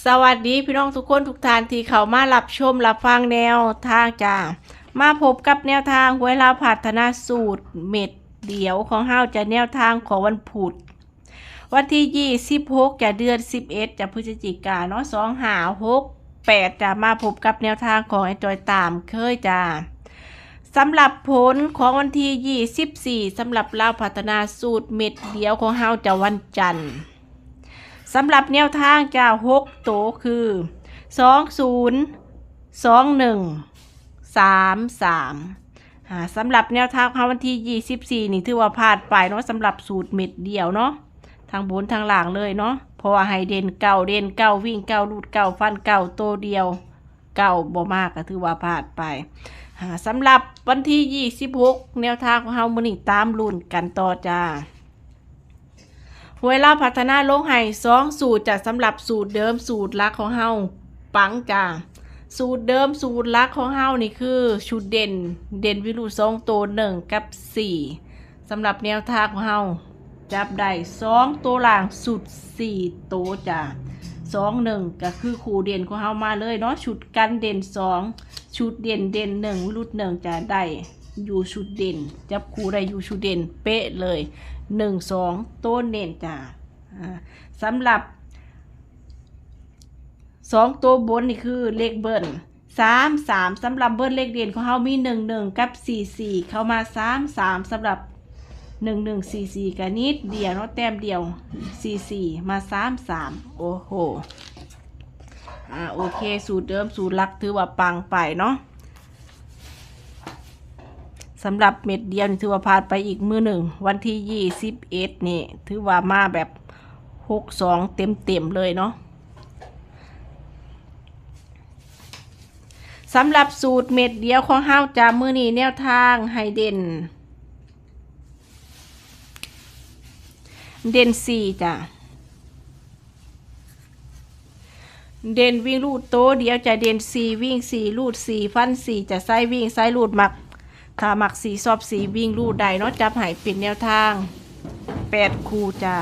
สวัสดีพี่น้องทุกคนทุกท่านที่เข้ามารับชมรับฟังแนวทางจ้ามาพบกับแนวทางเวลาพัฒนาสูตรเม็ดเดียวของเฮาจะแนวทางของวันพุธวันที่ 26จะเดือน 11จะพฤศจิกาเนาะ2หา6 8จะมาพบกับแนวทางของไอ้จอยตามเคยจ้าสำหรับผลของวันที่ 24สำหรับเราวพัฒนาสูตรเม็ดเดียวของเฮาจะวันจันทร์ สำหรับแนวทางจะหกโตคือสองศูนย์สองหนึ่งสามสามสำหรับแนวทางของวันที่ยี่สิบสี่นี่ถือว่าพลาดไปเนาะสำหรับสูตรเม็ดเดียวเนาะทางบนทางหลังเลยเนาะเพราะว่าให้เดนเก่าเดนเก่าวิ่งเก่าลูดเก่าฟันเก่าโตเดียวเก่าบ่มากก็ถือว่าพลาดไปอ่าสำหรับวันที่ยี่สิบหกแนวทางของเฮามื้อนี้ตามรุ่นกันต่อจ้า เวลาพัฒนาลงไห้สองสูตรจะสำหรับสูตรเดิมสูตรลักของเฮาปังจ้าสูตรเดิมสูตรลักของเฮานี่คือชุดเด่นเด่นวิรุสองตัวหนึ่งกับสี่สำหรับแนวทางของเฮาจับได้สองตัวหลังสุดสี่ตัวจ้าสองหนึ่งก็คือคู่เด่นของเฮามาเลยเนาะชุดกันเด่นสองชุดเด่นเด่นหนึ่งวิรุดหนึ่งจะได้ อยู่ชุดเด่น จับคู่ได้อยู่ชุดเด่น เป๊ะเลยหนึ่งสองต้นเน่นจ้าสำหรับสองตัวบนนี่คือเลขเบิ้ลสามสามสำหรับเบิ้ลเลขเด่นของเขามีหนึ่งหนึ่งกับสี่สี่เข้ามาสามสามสำหรับหนึ่งหนึ่งสี่สี่กันนิดเดียวเนาะแต้มเดียวสี่สี่มาสามสามโอ้โหอ่าโอเค สูตรเดิมสูตรลักถือว่าปังไปเนาะ สำหรับเม็ดเดียวนี่ถือว่าพลาดไปอีกมือหนึ่ง วันที่ยี่สิบเอ็ดนี่ ถือว่ามาแบบหกสองเต็มเต็มเลยเนาะสำหรับสูตรเม็ดเดียวของห้าวจามือนี้แนวทางไฮเด่น เด่นสี่จ้ะเด่นวิ่งลูดโตเดียวจะเด่นสี่วิ่งสี่ลูดสี่ฟันสี่จะไส้วิ่งไส้ลูดหมัก ถ้าหมักสีซอบสีวิ่งรูดใดเนาะจับหายเป็นแนวทางแปดคูจ้า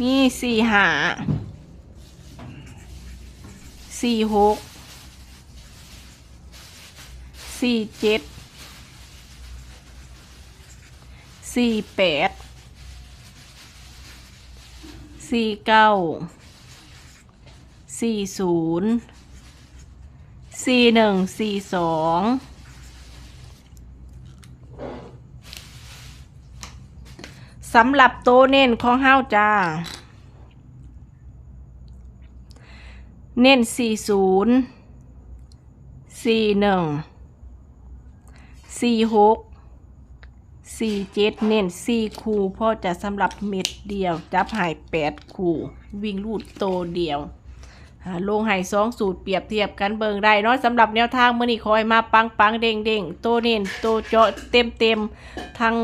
มีสี่หาสี่หกสี่เจ็ดสี่แปดสี่เก้าสี่ศูนย์ สี่หนึ่งสี่สองสำหรับโตเน้นของเฮาจ้า เน้นสี่ศูนย์สี่หนึ่งสี่หกสี่เจ็ดเน้นสี่คูเพราะจะสำหรับเม็ดเดียว จับหายแปดคูวิ่งรูดโตเดียว ลงไห้สองสูตรเปรียบเทียบกันเบิงได้เนาะสำหรับแนวทางมื่อนี้คอยมาปังปังเด้งเด้งโตเน้นโตเจาะเต็มเต็มทั้ง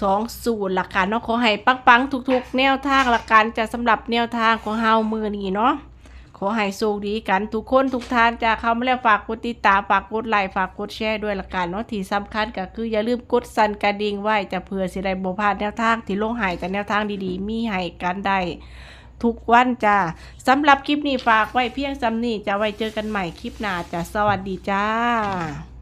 สองสูตรหลักการเนาะขอให้ปังปังทุกๆ แนวทางหลักการจะสำหรับแนวทางของเฮามือนี้เนาะขอให้โชคดีกันทุกคนทุกท่านจะเข้ามาแล้วฝากกดติดตามฝากกดไลค์ฝากกดแชร์ด้วยหลักการเนาะที่สำคัญก็คืออย่าลืมกดสั่นกระดิ่งไว้จะเผื่อสิได้บ่พลาดแนวทางที่ลงหายแต่แนวทางดีๆ มีให้กันได้ ทุกวันจ้าสำหรับคลิปนี้ฝากไว้เพียงสำนี้จะไว้เจอกันใหม่คลิปหน้าจ้ะสวัสดีจ้า